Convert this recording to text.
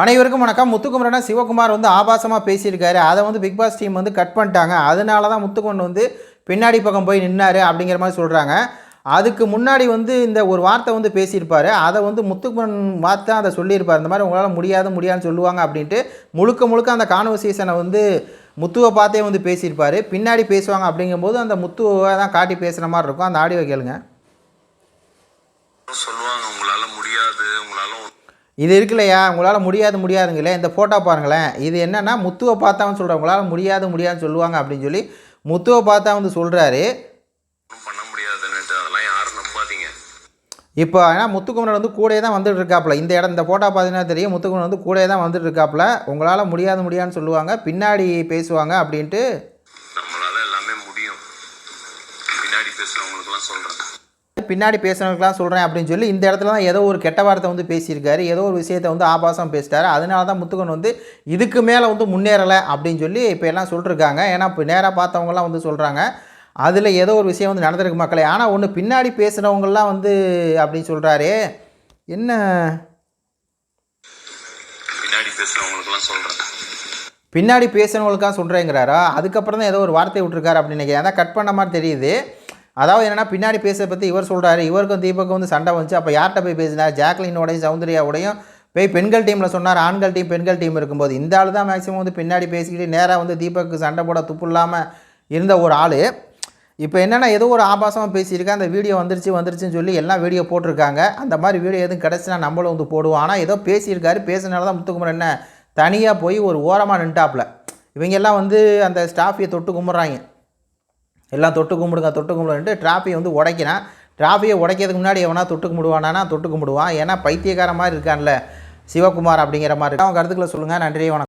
அனைவருக்கும் வணக்கம். முத்துக்குமரனா சிவகுமார் வந்து ஆபாசமாக பேசியிருக்காரு. அதை வந்து பிக் பாஸ் டீம் வந்து கட் பண்ணிட்டாங்க. அதனால தான் முத்துக்குமரன் வந்து பின்னாடி பக்கம் போய் நின்னார் அப்படிங்கிற மாதிரி சொல்கிறாங்க அதுக்கு முன்னாடி வந்து இந்த ஒரு வார்த்தை வந்து பேசியிருப்பார். அதை வந்து முத்துக்குமரன் வார்த்தை அதை சொல்லியிருப்பார். இந்த மாதிரி உங்களால் முடியாது முடியாதுன்னு சொல்லுவாங்க அப்படின்ட்டு முழுக்க முழுக்க அந்த கான்வர்சேஷனை வந்து முத்துவை பார்த்தே வந்து பேசியிருப்பார். பின்னாடி பேசுவாங்க அப்படிங்கும்போது அந்த முத்துவை தான் காட்டி பேசுகிற மாதிரி இருக்கும். அந்த ஆடியோ கேளுங்க. சொல்லுவாங்க. உங்களால் முடியாது உங்களால் இது இருக்குல்லையா? உங்களால் முடியாது முடியாதுங்களே இந்த ஃபோட்டோ பாருங்களேன். இது என்னன்னா முத்துவை பார்த்தா சொல்கிறேன் உங்களால் முடியாது முடியாதுன்னு சொல்லுவாங்க அப்படின்னு சொல்லி முத்துவை பார்த்தா வந்து சொல்கிறாரு இப்போ ஏன்னா முத்துக்குமரன் வந்து கூடயே தான் வந்துட்டு இருக்காப்புல இந்த இடம் இந்த ஃபோட்டோ பார்த்தீங்கன்னா தெரியும். முத்துக்குமரன் வந்து கூடயே தான் வந்துட்டு இருக்காப்புல உங்களால் முடியாது முடியாதுன்னு சொல்லுவாங்க. பின்னாடி பேசுவாங்க அப்படின்ட்டு. நம்மளால எல்லாமே முடியும். பின்னாடி பேசுறவங்களுக்குலாம் சொல்றேன். பின்னாடி பேசுனவங்களுக்குலாம் சொல்கிறேன் அப்படின்னு சொல்லி இந்த இடத்துல தான் ஏதோ ஒரு கெட்ட வார்த்தை வந்து பேசியிருக்காரு. ஏதோ ஒரு விஷயத்தை வந்து ஆபாசம் பேசிட்டாரு. அதனால தான் முத்துக்கன் வந்து இதுக்கு மேலே வந்து முன்னேறலை அப்படின்னு சொல்லி இப்போ எல்லாம் சொல்லிருக்காங்க. ஏன்னா இப்போ நேராக பார்த்தவங்கலாம் வந்து சொல்கிறாங்க அதில் ஏதோ ஒரு விஷயம் வந்து நடந்திருக்கு மக்களே. ஆனால் ஒன்று பின்னாடி பேசுகிறவங்கலாம் வந்து அப்படின்னு சொல்கிறாரு என்ன? பின்னாடி பின்னாடி பேசுனவங்களுக்காக சொல்கிறேங்கிறாரா அதுக்கப்புறம் தான் ஏதோ ஒரு வார்த்தை விட்டுருக்காரு அப்படின்னு நினைக்கிறேன். அதான் கட் பண்ண மாதிரி தெரியுது. அதாவது என்னென்னா பின்னாடி பேச பற்றி இவர் சொல்கிறாரு இவருக்கும் தீபக்கும் வந்து சண்டை வந்துச்சு. அப்போ யார்கிட்ட போய் பேசினார்? ஜாக்லினோடையும் சௌந்தர்யாவோடையும். போய் பெண்கள் டீமில் சொன்னார். ஆண்கள் டீம் பெண்கள் டீம் இருக்கும்போது. இந்த ஆள் தான் மேக்ஸிமம் வந்து பின்னாடி பேசிக்கிட்டு நேராக வந்து தீபக்கு சண்டை போட துப்பு இல்லாமல் இருந்த ஒரு ஆள். இப்போ என்னென்னா ஏதோ ஒரு ஆபாசமாக பேசியிருக்கேன் அந்த வீடியோ வந்துருச்சு வந்துருச்சுன்னு சொல்லி எல்லாம் வீடியோ போட்டிருக்காங்க. அந்த மாதிரி வீடியோ எதுவும் கிடச்சினா நம்மளும் வந்து போடுவோம். ஆனால் ஏதோ பேசியிருக்காரு. பேசினால தான் முத்துக்குமரன் என்ன தனியாக போய் ஒரு ஓரமாக நின்ட்டாப்பில். இவங்கெல்லாம் வந்து அந்த ஸ்டாஃபியை தொட்டு கும்பிட்றாங்க. எல்லாம் தொட்டு கும்பிடுங்க தொட்டு கும்பிடுன்ட்டு டிராஃபியை வந்து உடைக்கிறான். டிராஃபியை உடைக்கிறதுக்கு முன்னாடி எவனா தொட்டு கும்பிடுவானா தொட்டு கும்பிடுவான். ஏன்னா பைத்தியக்கார மாதிரி இருக்கான்ல. சிவகுமார் அப்படிங்கிற மாதிரி. அவன் அவங்க கருத்துக்களை சொல்லுங்கள் நன்றி வணக்கம்.